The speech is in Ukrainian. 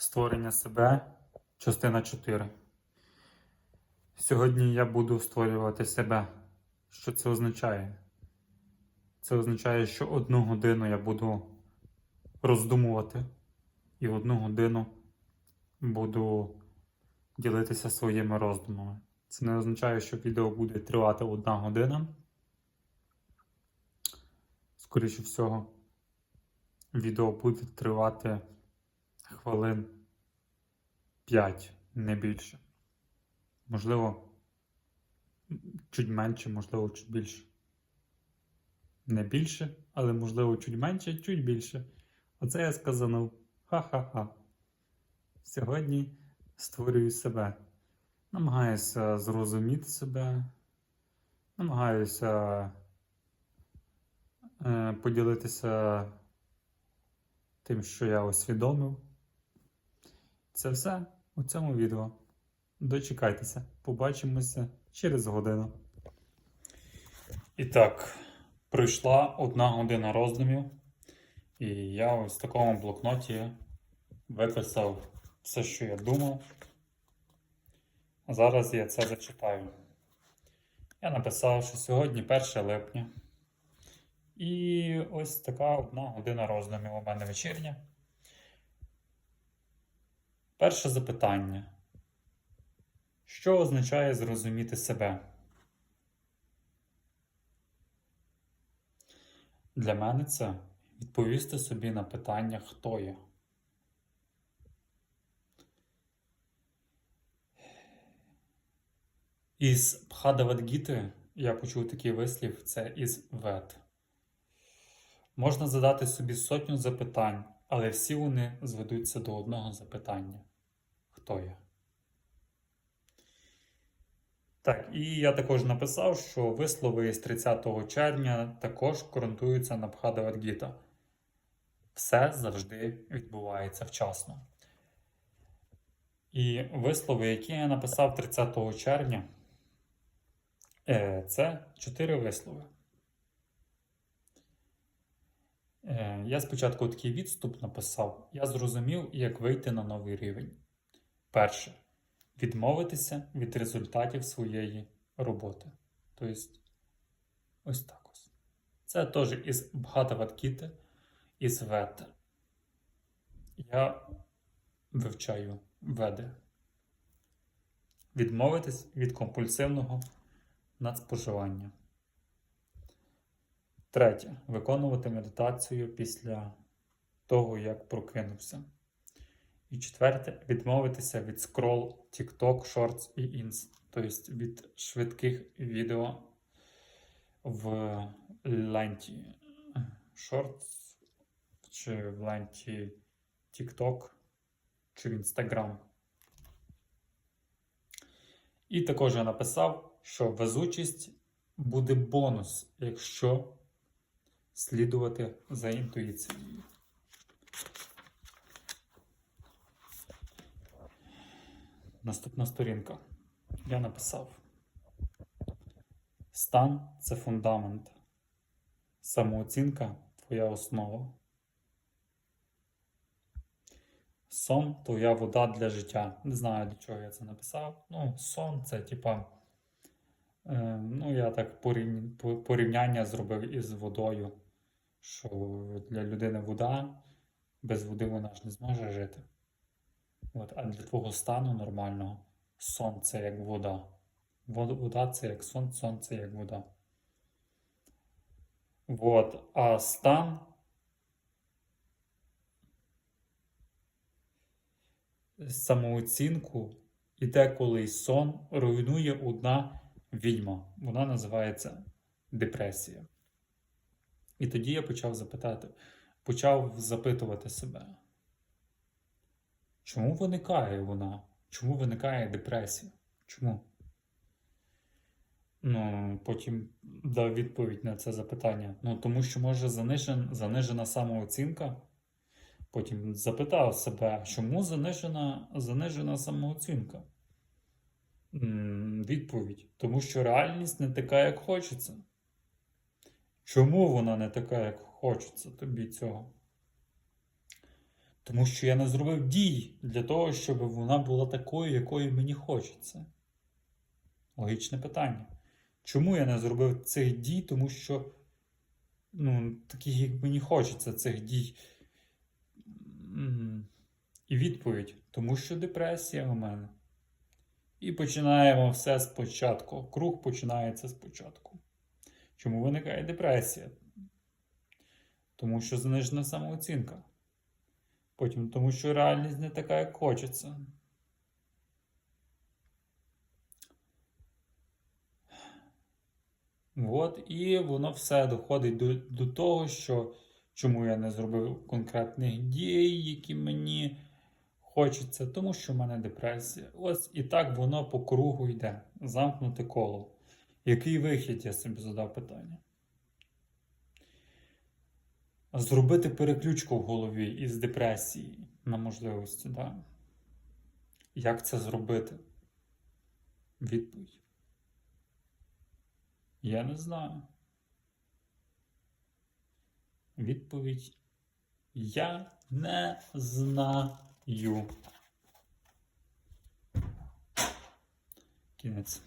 Створення себе, частина 4. Сьогодні я буду створювати себе. Що це означає? Це означає, що одну годину я буду роздумувати, і одну годину буду ділитися своїми роздумами. Це не означає, що відео буде тривати одна година. Скоріше всього, відео буде тривати хвилин 5, не більше. Можливо, чуть менше, можливо, чуть більше. Не більше, але можливо чуть менше, чуть більше. Оце я сказанув. Ха-ха-ха. Сьогодні створюю себе. Намагаюся зрозуміти себе. Намагаюся е, поділитися тим, що я усвідомив. Це все у цьому відео. Дочекайтеся, побачимося через годину. І так, пройшла одна година роздумів, і я ось в такому блокноті виписав все, що я думав. Зараз я це зачитаю. Я написав, що сьогодні 1 липня. І ось така одна година роздумів у мене вечірня. Перше запитання. Що означає зрозуміти себе? Для мене це відповісти собі на питання, хто я. Із Бхадавадгіти я почув такий вислів це із вет. Можна задати собі сотню запитань, але всі вони зведуться до одного запитання: хто я? Так, і я також написав, що вислови з 30 червня також ґрунтуються на Бхадавадгіта. Все завжди відбувається вчасно. І вислови, які я написав 30 червня, е, це чотири вислови. Е, Я спочатку такий відступ написав. Я зрозумів, як вийти на новий рівень. Перше. Відмовитися від результатів своєї роботи. Тобто, ось так ось. Це теж із Бхатаваткіти, із Веди. Я вивчаю веди. Відмовитись від компульсивного надспоживання. Третє. Виконувати медитацію після того, як прокинувся. І четверте, відмовитися від скрол TikTok, Shorts і Ins. Тобто від швидких відео в ленті Shorts чи в ленті TikTok чи в Instagram. І також я написав, що везучість буде бонус, якщо слідувати за інтуїцією. Наступна сторінка. Я написав: Стан це фундамент. Самооцінка твоя основа. Сон твоя вода для життя. Не знаю, для чого я це написав. Ну, сон це типа. Е, ну, я так порівняння зробив із водою. Що для людини вода, без води вона ж не зможе жити. От, а для твого стану нормального сон це як вода. Вода це як сон, сон це як вода. От, а стан самооцінку і деколи й сон руйнує одна відьма. Вона називається депресія. І тоді я почав запитати, почав запитувати себе. Чому виникає вона? Чому виникає депресія? Чому? Ну, потім дав відповідь на це запитання. Ну, тому що може занижен, занижена самооцінка. Потім запитав себе, чому занижена, занижена самооцінка? Відповідь. Тому що реальність не така, як хочеться. Чому вона не така, як хочеться тобі цього? Тому що я не зробив дій для того, щоб вона була такою, якою мені хочеться. Логічне питання. Чому я не зробив цих дій? Тому що, ну, таких, як мені хочеться, цих дій. І відповідь, тому що депресія у мене. І починаємо все спочатку. Круг починається спочатку. Чому виникає депресія? Тому що занижена самооцінка. Потім тому, що реальність не така, як хочеться. От, і воно все доходить до, до того, що чому я не зробив конкретних дій, які мені хочеться, тому що в мене депресія. Ось і так воно по кругу йде. Замкнуте коло. Який вихід я собі задав питання? Зробити переключку в голові із депресії на можливості, да? Як це зробити? Відповідь. Я не знаю. Відповідь. Я не знаю. Кінець.